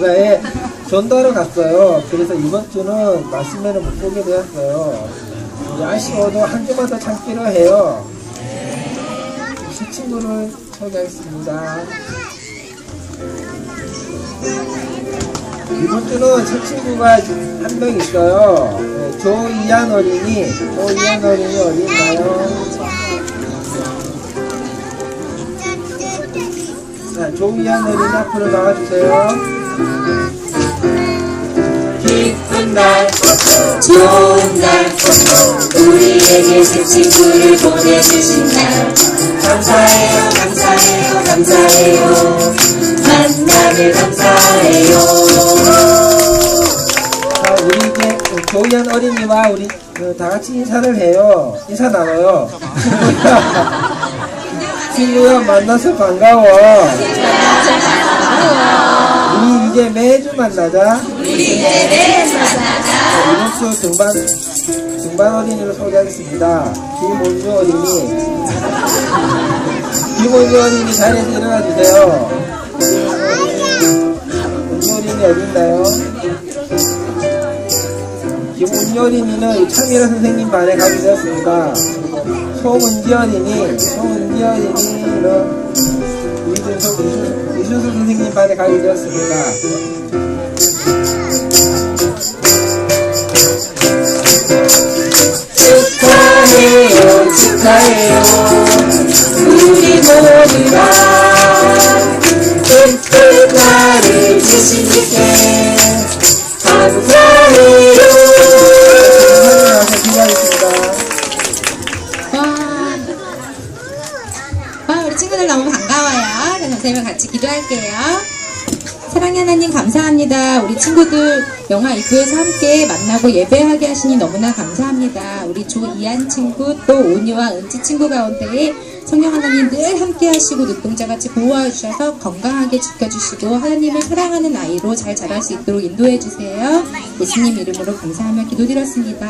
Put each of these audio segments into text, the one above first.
나라에 전도하러 갔어요. 그래서 이번 주는 말씀회를 못 보게 되었어요. 이 아쉬워도 한 주만 더 참기로 해요. 새 친구를 소개하겠습니다. 이번 주는 새 친구가 한 명 있어요. 네, 조이한 어린이, 조이한 어린이 어디 있나요? 자, 조이한 어린이 앞으로 나와주세요. 기쁜 날, 좋은 날, 우리에게 새 친구를 보내주신 날. 감사해요, 감사해요, 감사해요. 만나길 감사해요. 자, 우리 이제 그 조이한 어린이와 우리 그다 같이 인사를 해요. 인사 나눠요. 친구야 만나서 반가워. 우리 이제 매주 만나자. 우리 이제 매주 만나자. 이번 주 등반 등반 어린이를 소개하겠습니다. 김원주 어린이. 김원주 어린이 자리에서 일어나 주세요. 원주 어린이 어디 있나요? 김은여린이는 참이라 선생님 반에 가게 되었습니다. 송은지 어린이, 송은지 어린이는 이준석, 이준- 이준석 선생님 반에 가게 되었습니다. 축하해요, 축하해요. 우리 모두가 기쁜 날을 주시니께 감사해요. 와, 우리 친구들 너무 반가워요. 선생님과 같이 기도할게요. 사랑의 하나님 감사합니다. 우리 친구들 영화 입구에서 함께 만나고 예배하게 하시니 너무나 감사합니다. 우리 조이한 친구 또 오니와 은지 친구 가운데에 성령 하나님 늘 함께 하시고 눈동자같이 보호해 주셔서 건강하게 지켜주시고 하나님을 사랑하는 아이로 잘 자랄 수 있도록 인도해 주세요. 예수님 이름으로 감사하며 기도드렸습니다.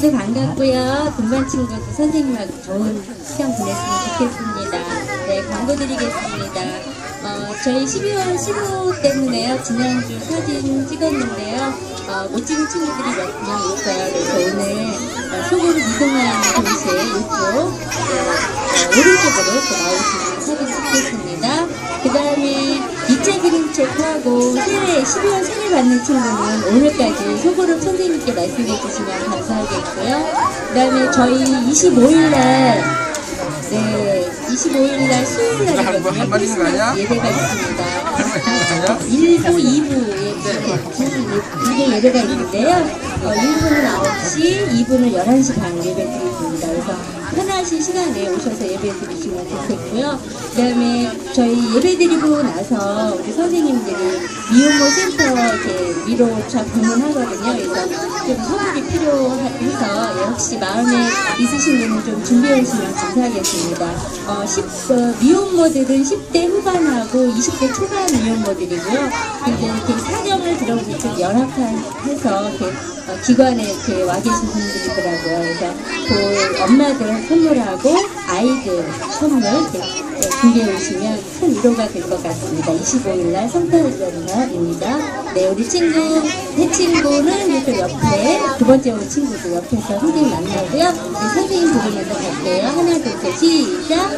친구들 반갑고요. 동반 친구들 선생님하고 좋은 시간 보냈으면 좋겠습니다. 네, 광고 드리겠습니다. 어, 저희 12월 15일 때문에요. 지난주 사진 찍었는데요. 어, 못 찍은 친구들이 몇 명 있어요. 그래서 오늘 어, 속으로 이동하는 동시에 이쪽 오른쪽으로 나오시는 하고 새해 12월 생일 받는 친구는 오늘까지 속으로 선생님께 말씀해 주시면 감사하겠고요. 그 다음에 저희 25일날 네, 25일날 수요일날이거든요. 크리스마스 예배가 있습니다. 1부, 2부 두개 예배가 있는데요. 어, 1부는 9시, 2부는 11시 반 예배 드리겠습니다. 그래서 편하신 시간에 오셔서 예배 드리시면 좋겠고요. 그 다음에 저희 예배 드리고 나서 우리 선생님들이 미혼모 센터 이렇게 위로차 방문하거든요. 그래서 좀 선물이 필요해서 예, 혹시 마음에 있으신 분은 좀 준비해 주시면 감사하겠습니다. 어, 10, 어, 미혼모들은 10대 후반하고 20대 초반 미혼모들이고요. 근데 이렇게 사정을 들어보니 좀 열악해서 이렇게 어, 기관에 이렇게 와 계신 분들이더라고요. 그래서 그 엄마들 선물하고 아이들 선물 준비해 오시면 큰 위로가 될 것 같습니다. 25일날 성탄절날입니다. 네, 우리 친구, 새 친구는 이쪽 옆에, 두 번째 온 친구도 옆에서 선생님 만나고요. 우리 선생님 부르면서 갈게요. 하나, 둘, 셋, 시작!